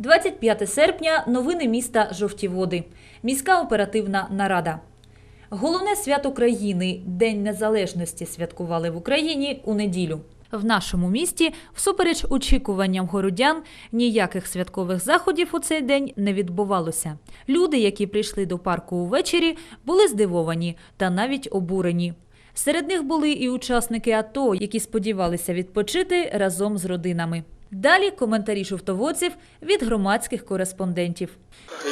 25 серпня. Новини міста Жовті Води. Міська оперативна нарада. Головне свято країни День Незалежності святкували в Україні у неділю. В нашому місті, всупереч очікуванням городян, ніяких святкових заходів у цей день не відбувалося. Люди, які прийшли до парку увечері, були здивовані та навіть обурені. Серед них були і учасники АТО, які сподівалися відпочити разом з родинами. Далі коментарі жовтоводців від громадських кореспондентів.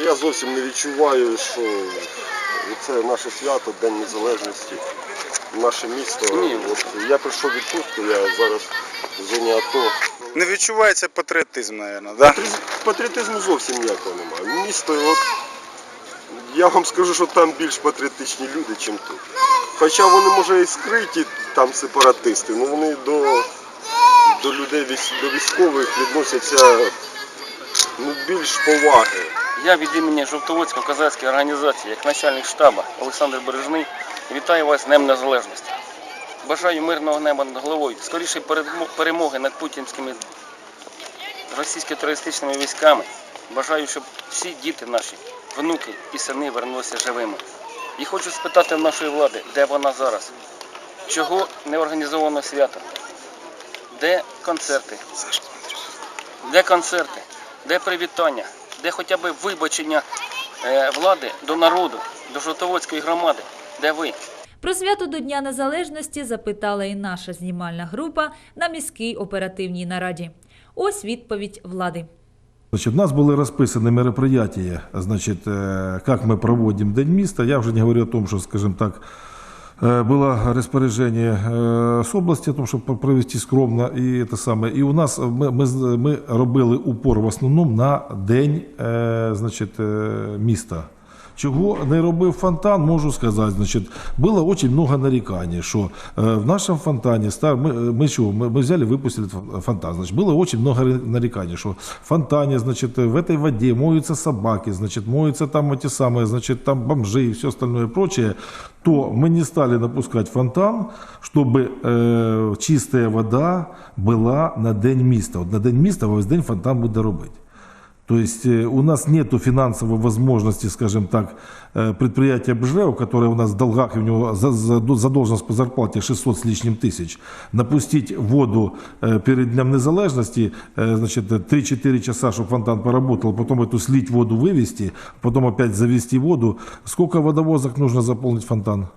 Я зовсім не відчуваю, що це наше свято, День Незалежності, наше місто. Ні. От я прийшов відпустку, я зараз в зоні АТО. Не відчувається патріотизм, мабуть, да? Патріотизму зовсім ніякого немає. Місто, от, я вам скажу, що там більш патріотичні люди, ніж тут. Хоча вони, може, і скриті там сепаратисти, але вони до, до людей, до військових відносяться ну, більш поваги. Я від імені Жовтоводської козацької організації, як начальник штабу Олександр Бережний, вітаю вас з Днем Незалежності. Бажаю мирного неба над головою, скорішої перемоги над путінськими російсько-терористичними військами. Бажаю, щоб всі діти наші, внуки і сини вернулися живими. І хочу спитати нашої влади, де вона зараз? Чого не організовано свято? Де концерти? Де концерти? Де привітання? Де хоча б вибачення е, влади до народу, до Жовтоводської громади? Де ви? Про свято до Дня Незалежності запитала і наша знімальна група на міській оперативній нараді. Ось відповідь влади. Значит, у нас были расписаны мероприятия, значит, э, как мы проводим День места. Я уже не говорю о том, что, скажем так, э, было распоряжение э, с области о том, чтобы провести скромно и это самое. І у нас ми, ми, з- ми робили упор в основному на день е, значить, е, міста. Чого не робив фонтан, можу сказати. Значить, було дуже багато нарікань, що е, в нашому фонтані стар, ми, ми що, ми, ми взяли, випустили фон- фонтан. Значить, було дуже багато нарікань, що в фонтані, значить, в этой воде моются собаки, значит, моются там эти самые, значит, там бомжи и все остальное прочее, то мы не стали напускать фонтан, чтобы э, чистая вода была на день міста. От на день міста весь день фонтан буде робити. То есть э, у нас нет финансовой возможности, скажем так, э, предприятия БЖРЭУ, которое у нас в долгах, у него за- за- задолженность по зарплате 600 с лишним тысяч, напустить воду э, перед Днем Незалежности, значит, 3-4 часа, чтобы фонтан поработал, потом эту слить воду вывести, потом опять завести воду. Сколько водовозок нужно заполнить фонтан?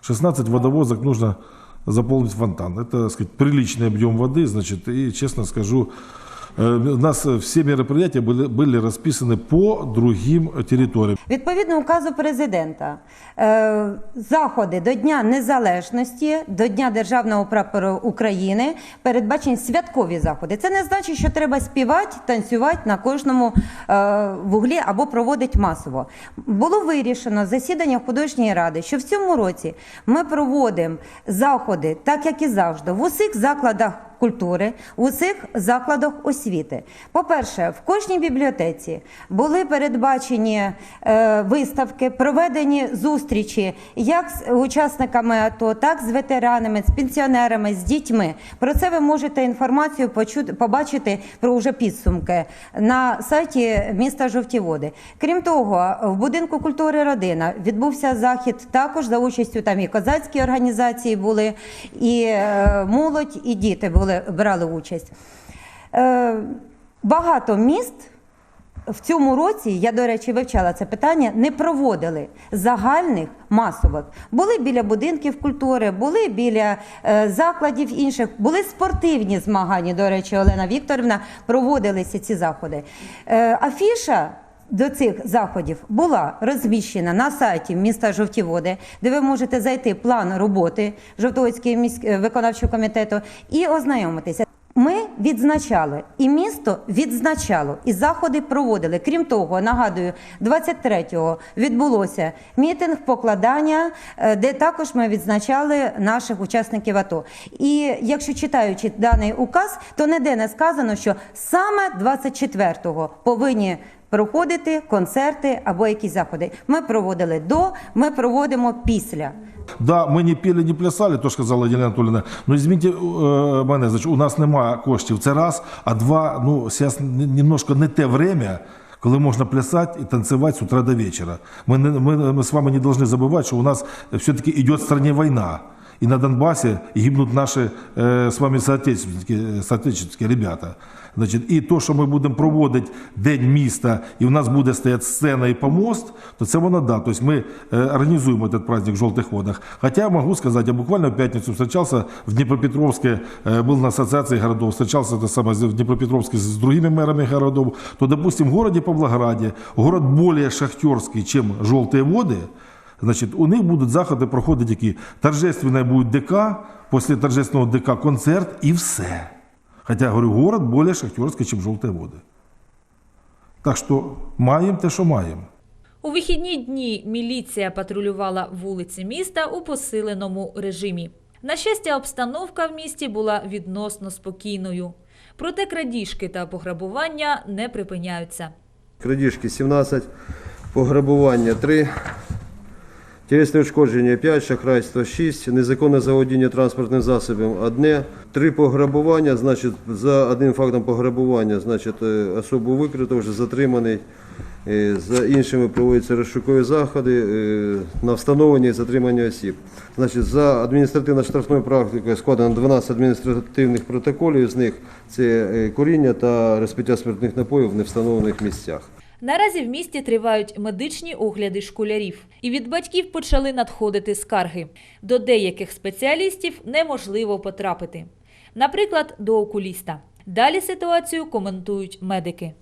16 водовозок нужно заполнить фонтан. Это, так сказать, приличный объем воды, значит, и, честно скажу, у нас все мероприятия были, были расписаны по другим территориям. Відповідно указу президента, е, заходи до Дня Незалежності, до Дня Державного прапору України передбачені святкові заходи. Це не значить, що треба співати, танцювати на кожному е, вуглі або проводити масово. Було вирішено засідання художньої ради, що в цьому році ми проводимо заходи, так як і завжди, в усіх закладах культури, в усіх закладах освіти. По-перше, в кожній бібліотеці були передбачені е, виставки, проведені зустрічі як з учасниками АТО, так з ветеранами, з пенсіонерами, з дітьми. Про це ви можете інформацію почути, побачити про вже підсумки на сайті міста Жовті Води. Крім того, в будинку культури родина відбувся захід також за участю там і козацькі організації були, і е, молодь, і діти були брали участь. Е, багато міст в цьому році, я, до речі, вивчала це питання, не проводили загальних масових. Були біля будинків культури, були біля е, закладів інших, були спортивні змагання. До речі, Олена Вікторівна проводилися ці заходи. Е, афіша. До цих заходів була розміщена на сайті міста Жовті Води, де ви можете зайти план роботи Жовтоводського міськ... виконавчого комітету і ознайомитися. Ми відзначали, і місто відзначало, і заходи проводили. Крім того, нагадую, 23-го відбулося мітинг покладання, е, де також ми відзначали наших учасників АТО. І якщо читаючи даний указ, то ніде не сказано, що саме 24-го повинні проходити концерти або якісь заходи. Ми проводили до, ми проводимо після. Да, ми не піли, не плясали, то сказала Єлена Анатолійовна. Ну, извините мене, значить, у нас немає коштів. Це раз, а два, ну, зараз немножко не те время, коли можна плясати і танцювати з утра до вечора. Ми, не, ми, ми з вами не повинні забувати, що у нас все-таки йде в стране війна И на Донбассе гибнут наши э, с вами соотечественники, соотечественники ребята. Значить, і то, що ми будемо проводити День міста, і в нас буде стояти сцена і помост, то це воно да. Тобто ми е, організуємо цей праздник в жовтих водах. Хоча я можу сказати, я буквально в п'ятницю встречался в Днепропетровске, э, был на ассоциации городов, встречался это самое, в Днепропетровске с другими мэрами городов, то, допустим, в городе Павлограде, город более шахтерский, чем желтые воды, Значить, у них будуть заходи проходити які торжественне буде ДК, після торжественного ДК концерт і все. Хоча, говорю, город більш шахтерський, ніж жовті води. Так що маємо те, що маємо. У вихідні дні міліція патрулювала вулиці міста у посиленому режимі. На щастя, обстановка в місті була відносно спокійною. Проте крадіжки та пограбування не припиняються. Крадіжки 17, пограбування 3, тілесне ушкодження 5, шахрайство 6, незаконне заволодіння транспортним засобом 1, 3 пограбування, значить, за одним фактом пограбування, значить, е, особу викрито, вже затриманий. Е, За іншими проводяться розшукові заходи е, на встановлення і затримання осіб. Значить, за адміністративно-штрафною практикою складено 12 адміністративних протоколів, з них це куріння та розпиття спиртних напоїв в невстановлених місцях. Наразі в місті тривають медичні огляди школярів, і від батьків почали надходити скарги. До деяких спеціалістів неможливо потрапити. Наприклад, до окуліста. Далі ситуацію коментують медики.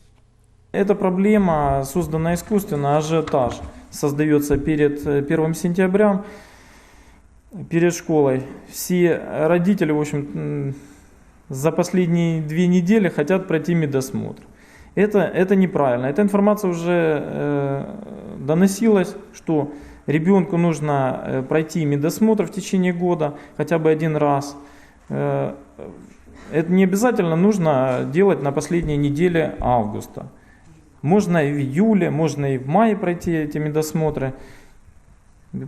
Эта проблема создана искусственно, ажиотаж создается перед э, 1 сентября, перед школой. Все родители, в общем, за последние две недели хотят пройти медосмотр. Это, это неправильно. Эта информация уже э, доносилась, что ребенку нужно э, пройти медосмотр в течение года хотя бы один раз. Э, это не обязательно нужно делать на последней неделе августа. Можно и в июле, можно и в мае пройти эти медосмотры.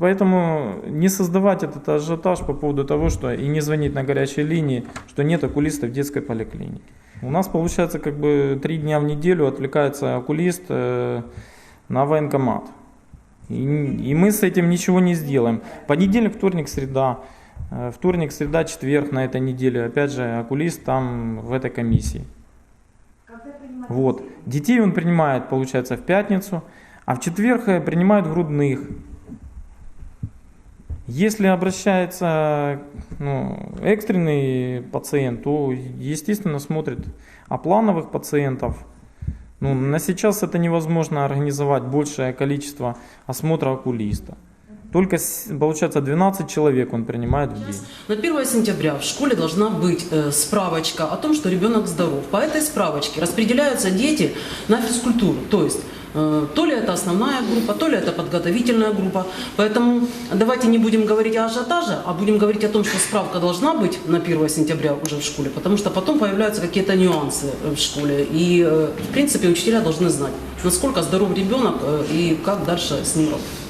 Поэтому не создавать этот ажиотаж по поводу того, что и не звонить на горячей линии, что нет окулиста в детской поликлинике. У нас получается как бы три дня в неделю отвлекается окулист э, на военкомат. И, и мы с этим ничего не сделаем. Понедельник, вторник, среда. Э, Вторник, среда, четверг на этой неделе. Опять же, окулист там в этой комиссии. Вот. Детей он принимает, получается, в пятницу, а в четверг э, принимают грудных. Если обращается ну, экстренный пациент, то, естественно, смотрит. А плановых пациентов, ну, на сейчас это невозможно организовать большее количество осмотра окулиста. Только, получается, 12 человек он принимает в день. На 1 сентября в школе должна быть э, справочка о том, что ребенок здоров. По этой справочке распределяются дети на физкультуру. То есть то ли это основная группа, то ли это подготовительная группа. Поэтому давайте не будем говорить о ажиотаже, а будем говорить о том, что справка должна быть на 1 сентября уже в школе, потому что потом появляются какие-то нюансы э, в школе. И, э, в принципе, учителя должны знать, насколько здоров ребенок э, и как дальше с ним работать.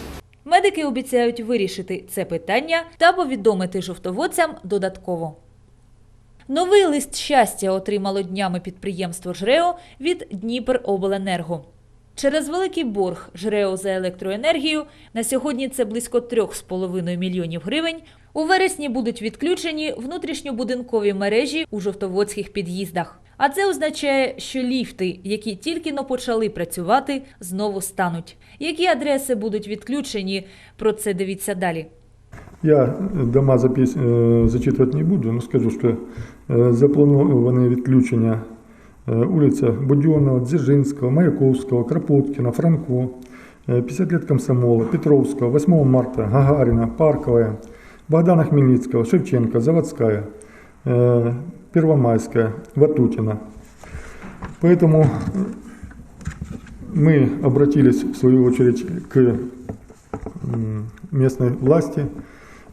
Медики обіцяють вирішити це питання та повідомити жовтоводцям додатково. Новий лист щастя отримало днями підприємство ЖРЕО від Дніперобленерго. Через великий борг ЖРЕО за електроенергію на сьогодні це близько 3,5 мільйонів гривень. У вересні будуть відключені внутрішньобудинкові мережі у жовтоводських під'їздах. А це означає, що ліфти, які тільки но почали працювати, знову стануть. Які адреси будуть відключені? Про це дивіться далі. Я дома запис... е, зачитувати не буду, але скажу, що е, заплановане відключення е, вулиця Будьонного, Дзержинського, Маяковського, Кропоткіна, Франко, е, 50 лет комсомола, Петровського, 8 марта, Гагарина, Парковая, Богдана Хмельницкого, Шевченко, Заводская, е, Первомайская, Ватутина. Поэтому мы обратились в свою очередь к м, местной власти,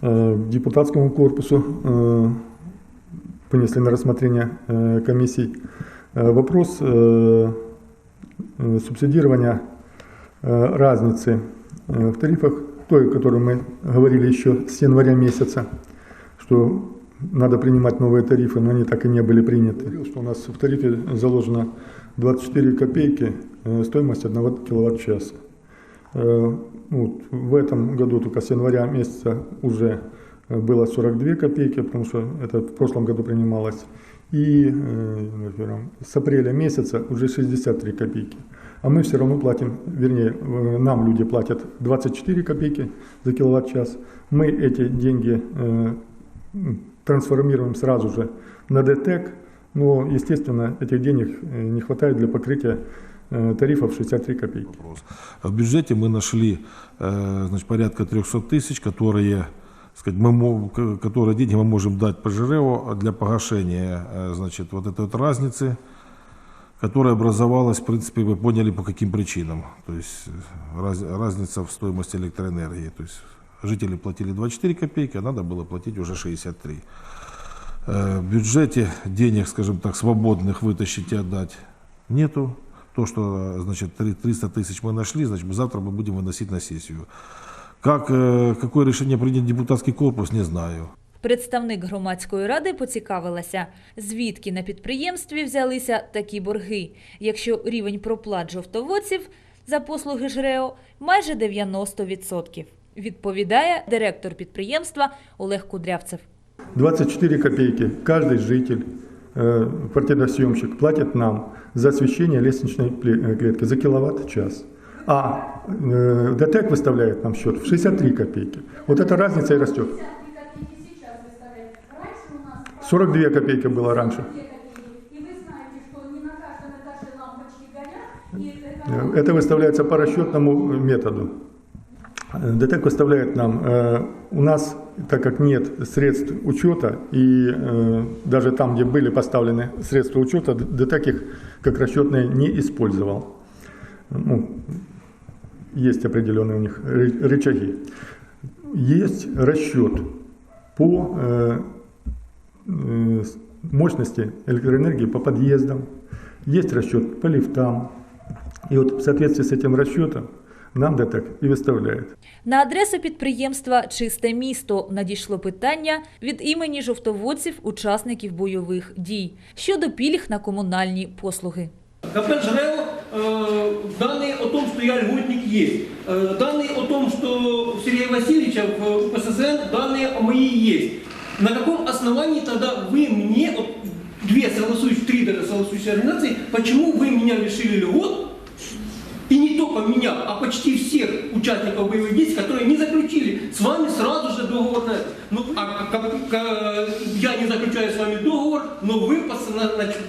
э, к депутатскому корпусу, э, понесли на рассмотрение э, комиссий э, вопрос э, э, э, субсидирования э, разницы э, в тарифах, той, о которой мы говорили еще с января месяца, что надо принимать новые тарифы, но они так и не были приняты. Что у нас в тарифе заложено 24 копейки э, стоимость 1 киловатт-часа. Э, вот в этом году только с января месяца уже э, было 42 копейки, потому что это в прошлом году принималось. И э, с апреля месяца уже 63 копейки. А мы все равно платим, вернее, э, нам люди платят 24 копейки за киловатт-час. Мы эти деньги э, трансформируем сразу же на ДТЭК, но, естественно, этих денег не хватает для покрытия тарифов 63 копейки. вопрос. В бюджете мы нашли значит, порядка 300 тысяч, которые, сказать, мы, которые деньги мы можем дать по ЖРЭО для погашения э, значит, вот этой вот разницы, которая образовалась, в принципе, вы поняли по каким причинам. То есть э, раз- разница в стоимости электроэнергии. То есть жители платили 24 копейки, а надо было платить уже 63. Э, В бюджете денег, скажем так, свободных вытащить и отдать нету. То, что, значит, три- 300 тысяч мы нашли, значит, завтра мы будем выносить на сессию. Как, э, какое решение принят депутатский корпус, не знаю. Представник громадської ради поцікавилася, звідки на підприємстві взялися такі борги, якщо рівень проплат жовтоводців за послуги ЖРЕО майже 90%. Відповідає директор підприємства Олег Кудрявцев. 24 копейки каждый житель, э, квартиросъемщик платит нам за освещение лестничной пле- э, клетки за киловатт-час. А э, ДТЭК выставляет нам счет в 63 копейки. Вот эта разница и растет. 42 копейки было раньше. Э, Это выставляется по расчетному методу. ДТЭК выставляет нам, э, у нас, так как нет средств учета, и э, даже там, где были поставлены средства учета, ДТЭК их как расчетные не использовал. Ну, есть определенные у них ры- рычаги. Есть расчет по э, э, с- мощности электроэнергии по подъездам, есть расчет по лифтам. И вот в соответствии с этим расчетом нам ДТЭК и выставляет. На адресу підприємства Чисте місто надійшло питання від імені жовтоводців, учасників бойових дій щодо пільг на комунальні послуги. КП ЖРЭО, э, данные о том, что я льготник есть. Э, данные о том, что у Сергея Васильевича в ПССН данные мои есть. На каком основании тогда вы мне, вот, две согласующие, три даже согласующие организации, почему вы меня лишили льгот, и не только меня, а почти всех участников боевых действий, которые не заключили с вами сразу же договор на это. Ну, а как, как, я не заключаю с вами договор, но вы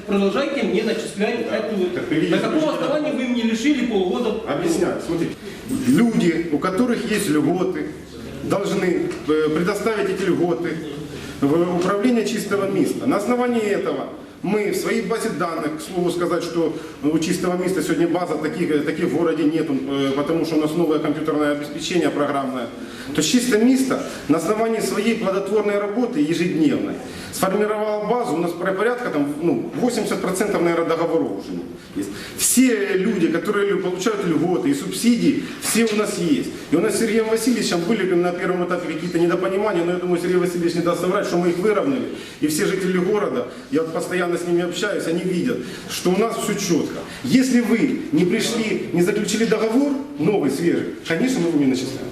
продолжаете мне начислять эту... На каком основании вы мне лишили полгода? Объясняю, смотрите. Люди, у которых есть льготы, должны э, предоставить эти льготы в управление чистого места. На основании этого мы в своей базе данных, к слову сказать, что у чистого места сегодня база таких, таких в городе нету, э, потому что у нас новое компьютерное обеспечение программное. То есть чистое место на основании своей плодотворной работы ежедневной сформировала базу, у нас порядка там, ну, 80% наверное, договоров уже есть. Все люди, которые лю- получают льготы и субсидии, все у нас есть. И у нас с Сергеем Васильевичем были на первом этапе какие-то недопонимания, но я думаю, Сергей Васильевич не даст соврать, что мы их выровняли. И все жители города, я вот постоянно с ними общаюсь, они видят, что у нас все четко. Если вы не пришли, не заключили договор, новый, свежий, конечно, мы его не начисляем.